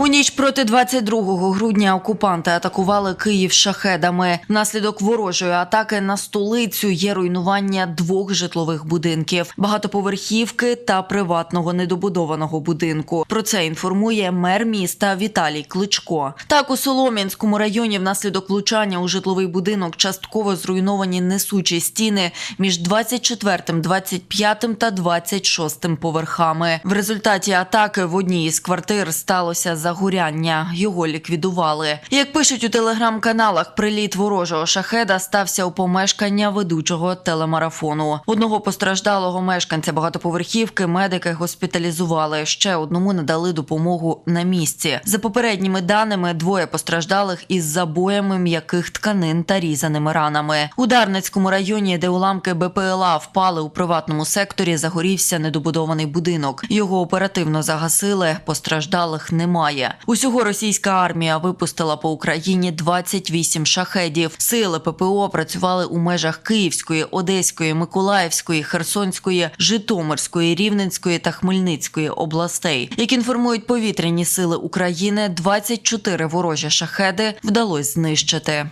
У ніч проти 22 грудня окупанти атакували Київ шахедами. Внаслідок ворожої атаки на столицю є руйнування двох житлових будинків, багатоповерхівки та приватного недобудованого будинку. Про це інформує мер міста Віталій Кличко. Так у Солом'янському районі внаслідок влучання у житловий будинок частково зруйновані несучі стіни між 24, 25 та 26 поверхами. В результаті атаки в одній із квартир сталося загоряння. Його ліквідували. Як пишуть у телеграм-каналах, приліт ворожого шахеда стався у помешкання ведучого телемарафону. Одного постраждалого мешканця багатоповерхівки медики госпіталізували. Ще одному надали допомогу на місці. За попередніми даними, двоє постраждалих із забоями м'яких тканин та різаними ранами. У Дарницькому районі, де уламки БПЛА впали у приватному секторі, загорівся недобудований будинок. Його оперативно загасили. Постраждалих немає. Усього російська армія випустила по Україні 28 шахедів. Сили ППО працювали у межах Київської, Одеської, Миколаївської, Херсонської, Житомирської, Рівненської та Хмельницької областей. Як інформують повітряні сили України, 24 ворожі шахеди вдалося знищити.